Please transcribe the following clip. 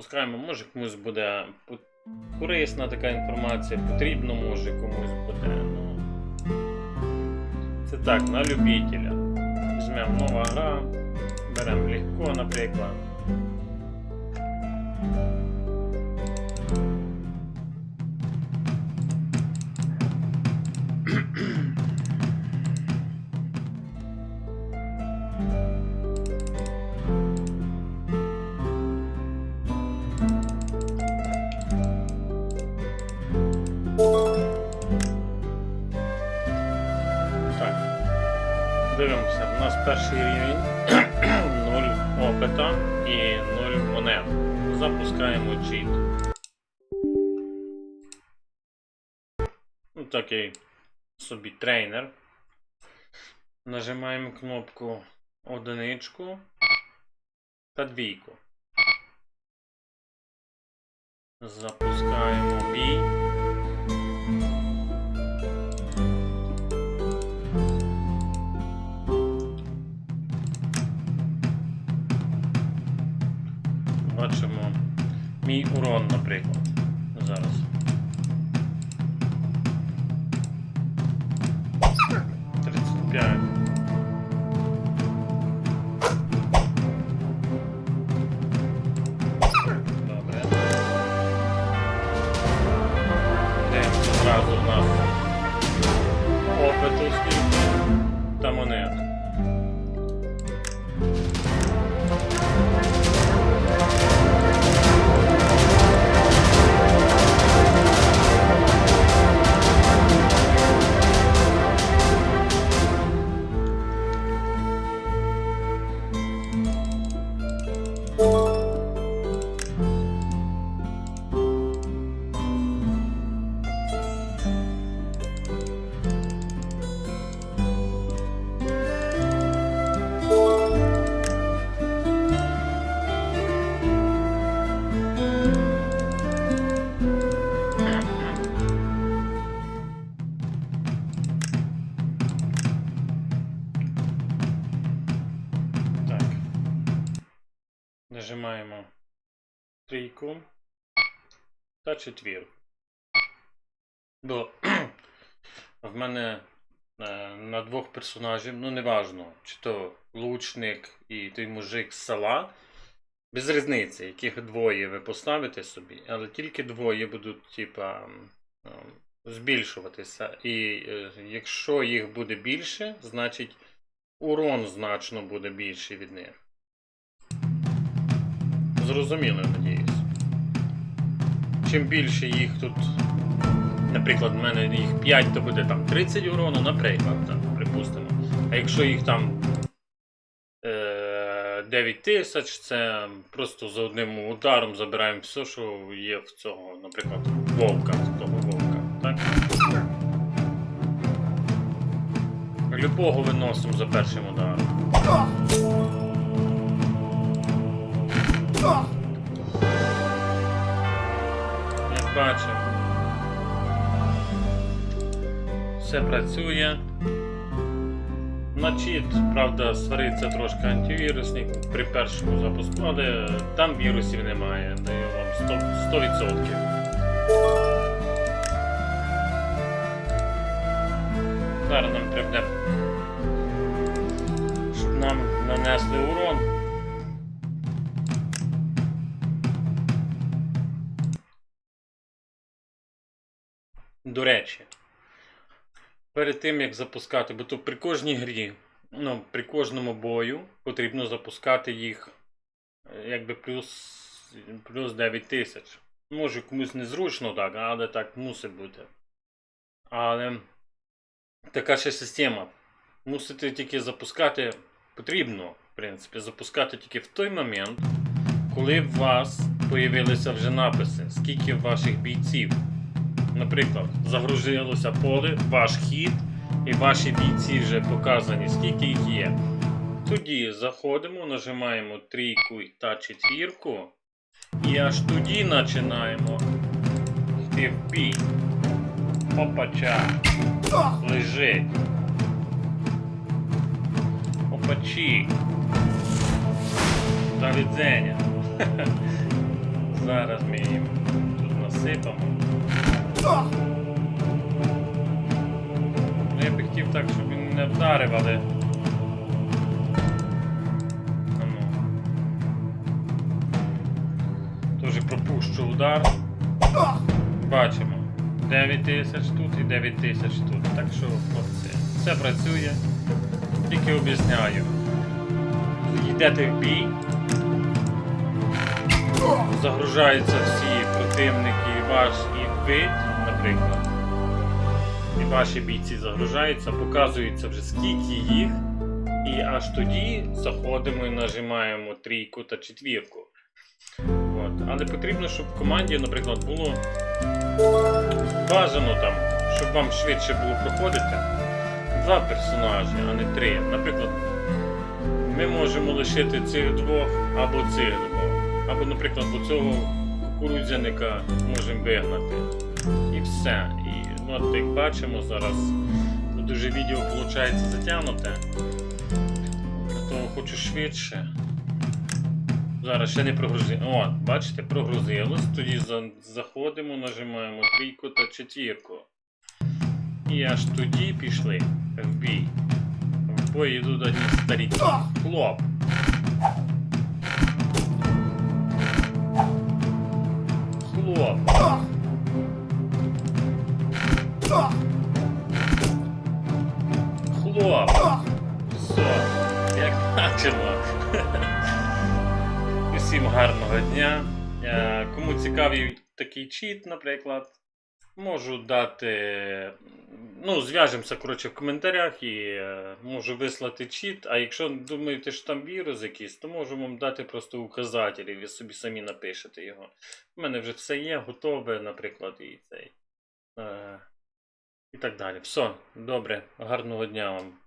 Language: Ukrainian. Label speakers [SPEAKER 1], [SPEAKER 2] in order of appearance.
[SPEAKER 1] запускаємо. Може комусь буде корисна така інформація, потрібно, може комусь буде. Ну, це так, на любителя. Візьмемо нова гра, беремо легко, наприклад. 21 рівень, 0 опита і 0 монет. Запускаємо чит. Ну, такий собі трейнер. Нажимаємо кнопку одиничку та двійку. Запускаємо бій. Мій урон, наприклад. Зараз. Тридцять п'ять. Добре. Дивимося зразу нас опиту скільки та монет. Нажимаємо трійку та четвірку. Бо в мене е, на двох персонажів, ну неважно, чи то лучник і той мужик з села. Без різниці, яких двоє ви поставите собі, але тільки двоє будуть, типа, збільшуватися. І е, якщо їх буде більше, значить урон значно буде більший від них. Зрозуміло, надіюсь. Чим більше їх тут, наприклад, в мене їх 5, то буде там 30 урону, наприклад, так, припустимо. А якщо їх там е, 9 тисяч, це просто за одним ударом забираємо все, що є в цього, наприклад, вовка, того вовка. Так? Любого виносимо за першим ударом. Як бачимо. Все працює. На чіт, правда, свариться трошки антивірусник при першому запуску, але там вірусів немає, даю вам 100%. 100%. Зараз нам треба, щоб нам нанесли урон. До речі, перед тим як запускати, бо то при кожній грі, ну, при кожному бою потрібно запускати їх е, якби плюс, плюс 9 тисяч. Може комусь незручно так, але так мусить бути. Але така ще система. Мусите тільки запускати, потрібно, в принципі, запускати тільки в той момент, коли у вас появилися вже написи, скільки ваших бійців. Наприклад, загрузилося поле, ваш хід, і ваші бійці вже показані, скільки їх є. Тоді заходимо, нажимаємо трійку та четвірку, і аж тоді починаємо йти в бій. Опача. Лежить. Опачі. Та відзеня. Зараз ми їм тут насипамо. Ну, я би хотів так, щоб він не вдарив, але. А ну. Пропущу удар. Бачимо. 9 тисяч тут і 9 тисяч тут. Так що хлопці, все працює. Тільки об'ясняю. Йдете в бій. Загружаються всі противники, ваш і ви, наприклад. І ваші бійці загружаються, показується вже скільки їх. І аж тоді заходимо і нажимаємо трійку та четвірку. От. Але потрібно, щоб в команді, наприклад, було бажано там, щоб вам швидше було проходити. Два персонажі, а не три. Наприклад, ми можемо лишити цих двох або цих двох. Або, наприклад, до цього кукурудзяника можемо вигнати. І все. І от як бачимо зараз, тут вже відео виходить затягнуте. То хочу швидше. Зараз ще не прогрузило. О, бачите, прогрузилось. Тоді заходимо, нажимаємо трійку та четвірку. І аж тоді пішли в бій. В бой йдуть одні старі. Хлоп. Усім гарного дня. Е, Кому цікавий такий чіт, наприклад, можу дати. Ну, зв'яжемося, коротше, в коментарях і е, можу вислати чіт. А якщо думаєте, що там вірус якийсь, то можу вам дати просто указатель, і ви собі самі напишете його. У мене вже все є, готове, наприклад, і цей. Е, і так далі. Все, добре, гарного дня вам.